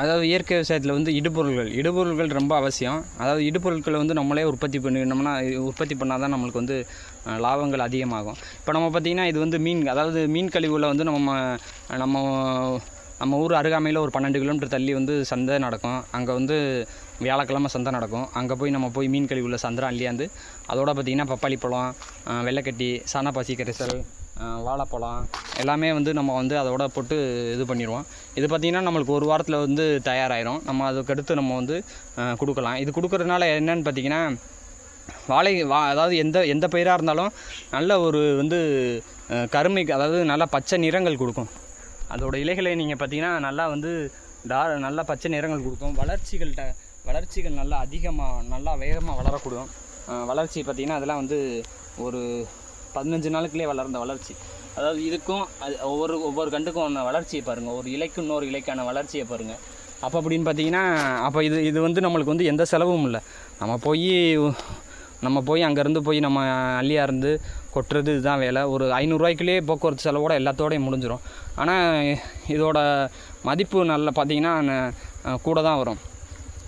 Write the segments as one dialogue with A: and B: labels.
A: அதாவது இயற்கை விவசாயத்தில் வந்து இடுபொருள்கள் இடுபொருள்கள் ரொம்ப அவசியம். அதாவது இடுபொருட்களை வந்து நம்மளே உற்பத்தி பண்ணினோம்னா உற்பத்தி பண்ணால் தான் நம்மளுக்கு வந்து லாபங்கள் அதிகமாகும். இப்போ நம்ம பார்த்திங்கன்னா இது வந்து மீன் அதாவது மீன் கழிவுகளை வந்து நம்ம நம்ம நம்ம ஊர் அருகாமையில் ஒரு பன்னெண்டு கிலோமீட்டர் தள்ளி வந்து சந்தை நடக்கும். அங்கே வந்து வியாழக்கிழமை சந்தை நடக்கும். அங்கே போய் நம்ம போய் மீன் கழிவுள்ள சந்திரம் அள்ளியாந்து அதோட பார்த்திங்கன்னா பப்பாளி பழம் வெள்ளைக்கட்டி சாணப்பாசி கரிசல் வாழைப்பழம் எல்லாமே வந்து நம்ம வந்து அதோட போட்டு இது பண்ணிடுவோம். இது பார்த்திங்கன்னா நம்மளுக்கு ஒரு வாரத்தில் வந்து தயாராகிடும் நம்ம அதுக்கடுத்து நம்ம வந்து கொடுக்கலாம். இது கொடுக்குறதுனால என்னென்னு பார்த்திங்கன்னா வாழை வா அதாவது எந்த எந்த பயிராக இருந்தாலும் நல்ல ஒரு வந்து கருமைக்கு கருமை அதாவது நல்லா பச்சை நிறங்கள் கொடுக்கும். அதோட இலைகளை நீங்கள் பார்த்தீங்கன்னா நல்லா வந்து டா நல்லா பச்சை நிறங்கள் கொடுக்கும். வளர்ச்சிகள்கிட்ட வளர்ச்சிகள் நல்லா அதிகமாக நல்லா வேகமாக வளரக்கூடும். வளர்ச்சி பார்த்திங்கன்னா அதெல்லாம் வந்து ஒரு பதினஞ்சு நாளுக்குள்ளே வளர்ந்த வளர்ச்சி. அதாவது இதுக்கும் அது ஒவ்வொரு ஒவ்வொரு கண்டுக்கும் ஒன்று வளர்ச்சியை பாருங்கள் ஒரு இலைக்கு இன்னொரு இலைக்கான வளர்ச்சியை பாருங்கள் அப்போ அப்படின்னு பார்த்தீங்கன்னா அப்போ இது இது வந்து நம்மளுக்கு வந்து எந்த செலவும் இல்லை. நம்ம போய் நம்ம போய் அங்கேருந்து போய் நம்ம அள்ளியாக இருந்து கொட்டுறது இதுதான் வேலை. ஒரு ஐநூறுரூவாய்க்குள்ளேயே போக்குவரத்து செலவோட எல்லாத்தோடையும் முடிஞ்சிடும் ஆனால் இதோட மதிப்பு நல்ல பார்த்தீங்கன்னா கூட தான் வரும்.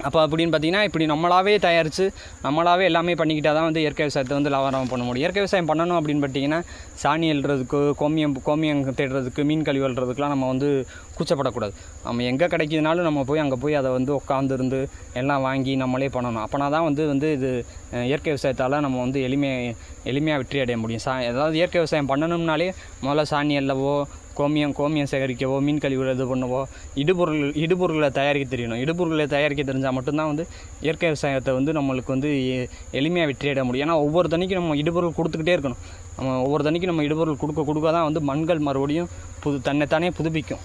A: அப்போ அப்படின்னு பார்த்தீங்கன்னா இப்படி நம்மளாவே தயாரித்து நம்மளாவே எல்லாமே பண்ணிக்கிட்டால் தான் வந்து இயற்கை விவசாயத்தை வந்து லாபம் பண்ண முடியும். இயற்கை விவசாயம் பண்ணணும் அப்படின்னு பார்த்தீங்கன்னா சாணி எழுறதுக்கு கோமியம் கோமியம் தேடுறதுக்கு மீன் கழிவு எழுறதுக்குலாம் நம்ம வந்து கூச்சப்படக்கூடாது. நம்ம எங்கே கிடைக்கிதுனாலும் நம்ம போய் அங்கே போய் அதை வந்து உட்காந்துருந்து எல்லாம் வாங்கி நம்மளே பண்ணணும். அப்போனா தான் வந்து வந்து இது இயற்கை விவசாயத்தால் நம்ம வந்து எளிமையாக எளிமையாக வெற்றி அடைய முடியும். சா ஏதாவது இயற்கை விவசாயம் பண்ணணும்னாலே முதல்ல சாணி எல்லவோ கோமியம் கோமியம் சேகரிக்கவோ மீன் கழிவுகளை இது பண்ணவோ இடுபொருள் இடுபொருளை தயாரிக்க தெரியணும். இடுபொருளை தயாரிக்க தெரிஞ்சால் மட்டும்தான் வந்து இயற்கை விவசாயத்தை வந்து நம்மளுக்கு வந்து எளிமையாக வெற்றி முடியும். ஏன்னா ஒவ்வொரு தண்ணிக்கும் நம்ம இடுபொருள் கொடுத்துக்கிட்டே இருக்கணும். நம்ம ஒவ்வொரு தண்ணிக்கும் நம்ம இடுபொருள் கொடுக்க கொடுக்க தான் வந்து மண்கள் மறுபடியும் புது தன்னைத்தானே புதுப்பிக்கும்.